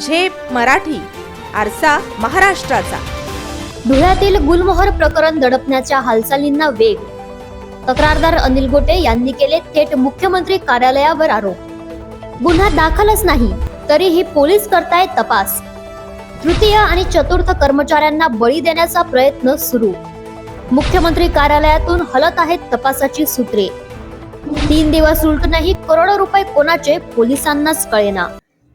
झेप मराठी आरसा महाराष्ट्राचा. धुळ्यातील गुलमोहर प्रकरण दडपण्याच्या हालचालींना वेग. तक्रारदार अनिल गोटे यांनी केले थेट मुख्यमंत्री कार्यालयावर आरोप. गुन्हा दाखलच नाही तरीही पोलीस करताय तपास. तृतीय आणि चतुर्थ कर्मचाऱ्यांना बळी देण्याचा प्रयत्न सुरू. मुख्यमंत्री कार्यालयातून हलत आहेत तपासाची सूत्रे. तीन दिवस उलटूनही करोडो रुपये कोणाचे पोलिसांनाच कळेना.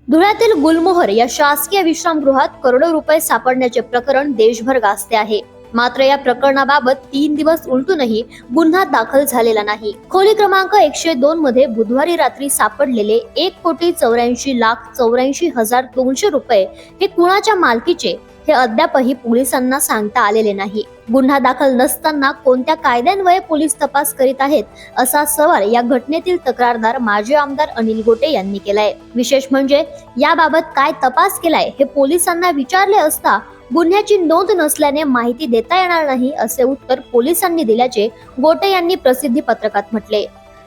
धुळ्यातील गुलमोहर या शासकीय विश्रामगृहात करोडो रुपये सापडण्याचे प्रकरण देशभर गाजते आहे. मात्र या प्रकरणाबाबत तीन दिवस उलटूनही गुन्हा दाखल झालेला नाही. खोली क्रमांक एकशे दोन मध्ये बुधवारी रात्री सापडलेले एक कोटी चौऱ्याऐंशी लाख चौऱ्याऐंशी हजार दोनशे रुपये हे कुणाच्या मालकीचे हे अद्यापही पोलिसांना सांगता आलेले नाही. गुन्हा दाखल नसताना कोणत्या कायद्यान्वये पोलीस तपास करीत आहेत असा सवाल या घटनेतील तक्रारदार माजी आमदार अनिल गोटे यांनी केलाय. विशेष म्हणजे याबाबत काय तपास केलाय हे पोलिसांना विचारले असता गुन्ह्याची नोंद नसल्याने माहिती देता येणार नाही असे उत्तर पोलिसांनी दिल्याचे गोटे यांनी प्रसिद्धी पत्रकात म्हटले.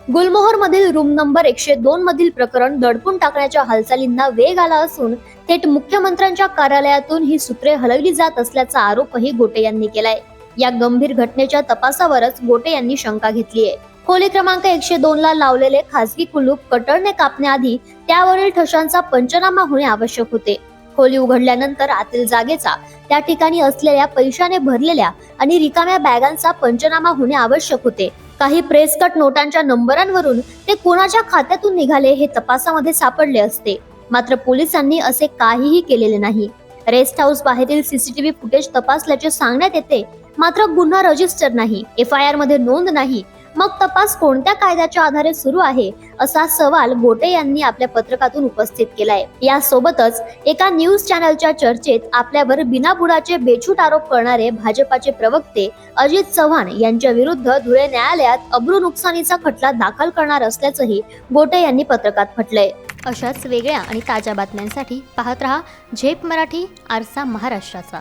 गुलमोहर मधील रूम नंबर एकशे दोन मधील प्रकरण दडपून टाकण्याच्या हालचालींना वेग आला असून थेट मुख्यमंत्र्यांच्या कार्यालयातून ही सूत्रे हलवली जात असल्याचा आरोपही गोटे यांनी केलाय. या गंभीर घटनेच्या तपासावरच गोटे यांनी शंका घेतली आहे. खोली क्रमांक एकशे दोन ला लावलेले खासगी कुलूप कटरने कापण्याआधी त्यावरील ठशांचा पंचनामा होणे आवश्यक होते. खोली उघडल्यानंतर आतील जागेचा त्या ठिकाणी असलेल्या पैशाने भरलेल्या आणि रिकाम्या बॅगांचा पंचनामा होणे आवश्यक होते. काही प्रेस कट नोटांच्या नंबरांवरून ते कोणाच्या खात्यातून निघाले हे तपासामध्ये सापडले असते. मात्र पोलिसांनी असे काहीही केलेले नाही. रेस्ट हाऊस बाहेरील सीसीटीव्ही फुटेज तपासल्याचे सांगण्यात येते मात्र गुन्हा रजिस्टर नाही एफ आय आरमध्ये नोंद नाही. मग तपास कोणत्या कायद्याच्या आधारे सुरू आहे असा सवाल गोटे यांनी आपल्या पत्रकातून उपस्थित केलाय. यासोबतच एका न्यूज चॅनलच्या चर्चेत आपल्यावर बिनाबुडाचे बेछूट आरोप करणारे भाजपाचे प्रवक्ते अजित चव्हाण यांच्या विरुद्ध धुळे न्यायालयात अब्रू नुकसानीचा खटला दाखल करणार असल्याचंही गोटे यांनी पत्रकात म्हटलंय. अशाच वेगळ्या आणि ताज्या बातम्यांसाठी पाहत रहा झेप मराठी आरसा महाराष्ट्राचा.